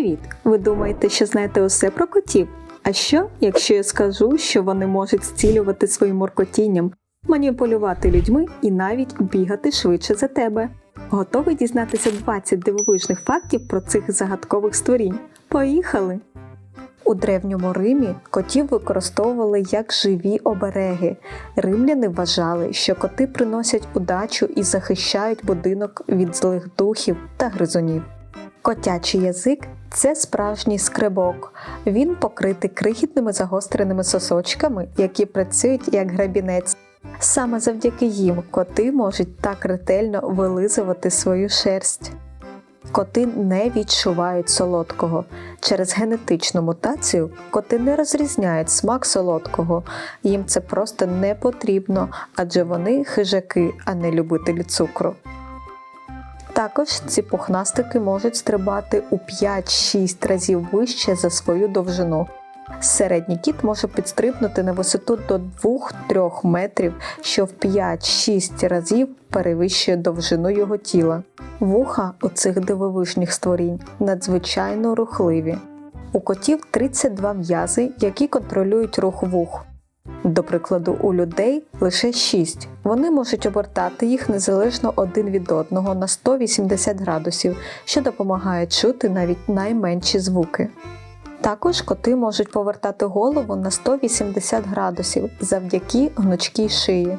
Привіт! Ви думаєте, що знаєте усе про котів? А що, якщо я скажу, що вони можуть зцілювати своїм моркотінням, маніпулювати людьми і навіть бігати швидше за тебе? Готовий дізнатися 20 дивовижних фактів про цих загадкових створінь? Поїхали! У древньому Римі котів використовували як живі обереги. Римляни вважали, що коти приносять удачу і захищають будинок від злих духів та гризунів. Котячий язик це справжній скребок. Він покритий крихітними загостреними сосочками, які працюють як грабінець. Саме завдяки їм коти можуть так ретельно вилизувати свою шерсть. Коти не відчувають солодкого. Через генетичну мутацію коти не розрізняють смак солодкого. Їм це просто не потрібно, адже вони хижаки, а не любителі цукру. Також ці пухнастики можуть стрибати у 5-6 разів вище за свою довжину. Середній кіт може підстрибнути на висоту до 2-3 метрів, що в 5-6 разів перевищує довжину його тіла. Вуха у цих дивовижних створінь надзвичайно рухливі. У котів 32 м'язи, які контролюють рух вух. До прикладу, у людей лише 6. Вони можуть обертати їх незалежно один від одного на 180 градусів, що допомагає чути навіть найменші звуки. Також коти можуть повертати голову на 180 градусів завдяки гнучкій шиї.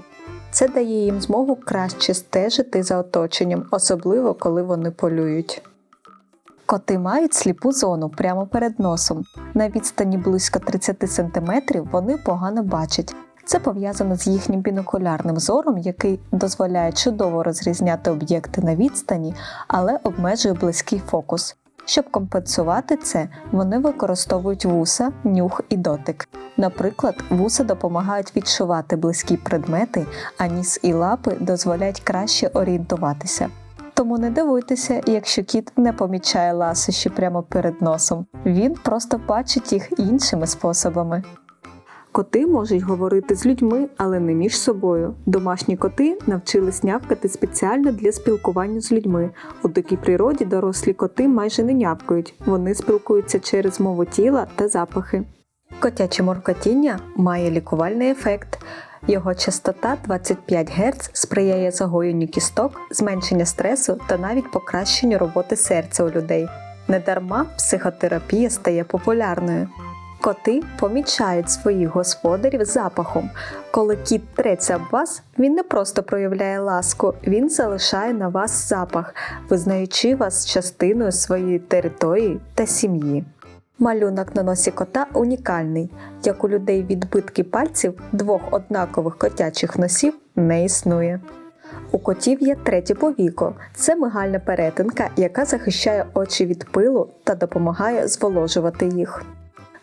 Це дає їм змогу краще стежити за оточенням, особливо коли вони полюють. Коти мають сліпу зону прямо перед носом. На відстані близько 30 см вони погано бачать. Це пов'язано з їхнім бінокулярним зором, який дозволяє чудово розрізняти об'єкти на відстані, але обмежує близький фокус. Щоб компенсувати це, вони використовують вуса, нюх і дотик. Наприклад, вуса допомагають відчувати близькі предмети, а ніс і лапи дозволяють краще орієнтуватися. Тому не дивуйтеся, якщо кіт не помічає ласощі прямо перед носом. Він просто бачить їх іншими способами. Коти можуть говорити з людьми, але не між собою. Домашні коти навчились нявкати спеціально для спілкування з людьми. У дикій природі дорослі коти майже не нявкають, вони спілкуються через мову тіла та запахи. Котяче моркотіння має лікувальний ефект. Його частота 25 Гц сприяє загоєнню кісток, зменшенню стресу та навіть покращенню роботи серця у людей. Недарма психотерапія стає популярною. Коти помічають своїх господарів запахом. Коли кіт треться об вас, він не просто проявляє ласку, він залишає на вас запах, визнаючи вас частиною своєї території та сім'ї. Малюнок на носі кота унікальний. Як у людей відбитки пальців двох однакових котячих носів не існує. У котів є третє повіко. Це мигальна перетинка, яка захищає очі від пилу та допомагає зволожувати їх.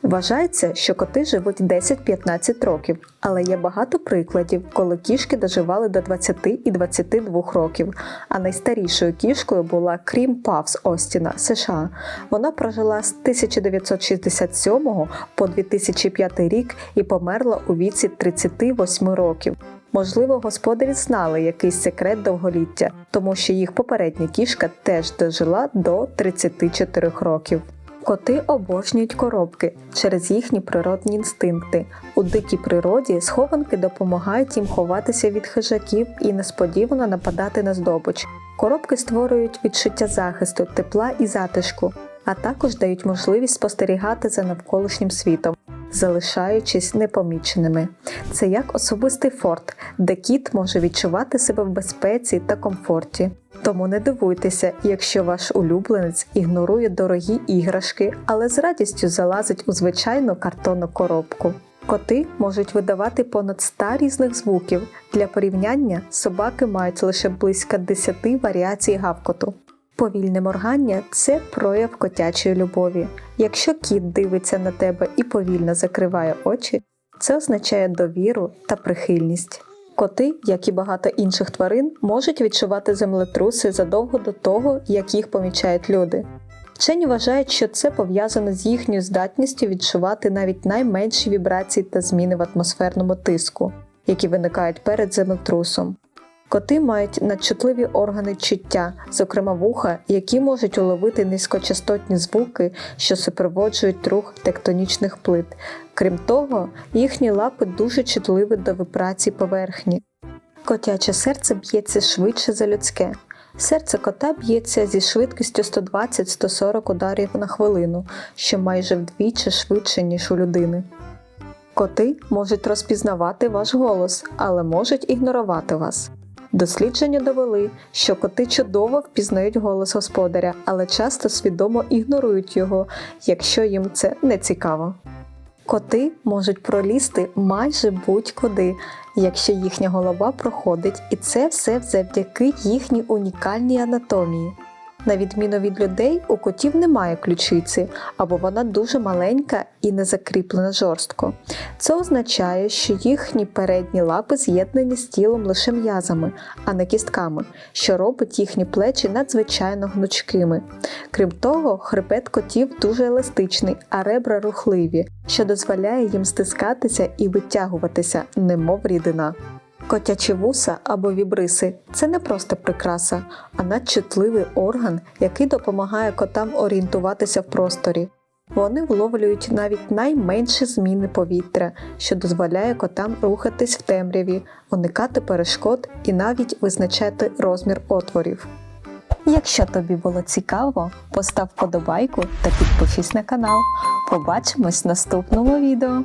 Вважається, що коти живуть 10-15 років, але є багато прикладів, коли кішки доживали до 20 і 22 років. А найстарішою кішкою була Крім Павс Остіна, США. Вона прожила з 1967 по 2005 рік і померла у віці 38 років. Можливо, господарі знали якийсь секрет довголіття, тому що їх попередня кішка теж дожила до 34 років. Коти обожнюють коробки через їхні природні інстинкти. У дикій природі схованки допомагають їм ховатися від хижаків і несподівано нападати на здобич. Коробки створюють відчуття захисту, тепла і затишку, а також дають можливість спостерігати за навколишнім світом, залишаючись непоміченими. Це як особистий форт, де кіт може відчувати себе в безпеці та комфорті. Тому не дивуйтеся, якщо ваш улюбленець ігнорує дорогі іграшки, але з радістю залазить у звичайну картонну коробку. Коти можуть видавати понад 100 різних звуків. Для порівняння собаки мають лише близько 10 варіацій гавкоту. Повільне моргання це прояв котячої любові. Якщо кіт дивиться на тебе і повільно закриває очі, це означає довіру та прихильність. Коти, як і багато інших тварин, можуть відчувати землетруси задовго до того, як їх помічають люди. Вчені вважають, що це пов'язано з їхньою здатністю відчувати навіть найменші вібрації та зміни в атмосферному тиску, які виникають перед землетрусом. Коти мають надчутливі органи чуття, зокрема вуха, які можуть уловити низькочастотні звуки, що супроводжують рух тектонічних плит. Крім того, їхні лапи дуже чутливі до вибрацій поверхні. Котяче серце б'ється швидше за людське. Серце кота б'ється зі швидкістю 120-140 ударів на хвилину, що майже вдвічі швидше, ніж у людини. Коти можуть розпізнавати ваш голос, але можуть ігнорувати вас. Дослідження довели, що коти чудово впізнають голос господаря, але часто свідомо ігнорують його, якщо їм це не цікаво. Коти можуть пролізти майже будь-куди, якщо їхня голова проходить, і це все завдяки їхній унікальній анатомії. На відміну від людей, у котів немає ключиці, або вона дуже маленька і не закріплена жорстко. Це означає, що їхні передні лапи з'єднані з тілом лише м'язами, а не кістками, що робить їхні плечі надзвичайно гнучкими. Крім того, хребет котів дуже еластичний, а ребра рухливі, що дозволяє їм стискатися і витягуватися, немов рідина. Котячі вуса або вібриси це не просто прикраса, а надчутливий орган, який допомагає котам орієнтуватися в просторі. Вони вловлюють навіть найменші зміни повітря, що дозволяє котам рухатись в темряві, уникати перешкод і навіть визначати розмір отворів. Якщо тобі було цікаво, постав вподобайку та підпишись на канал. Побачимось в наступному відео.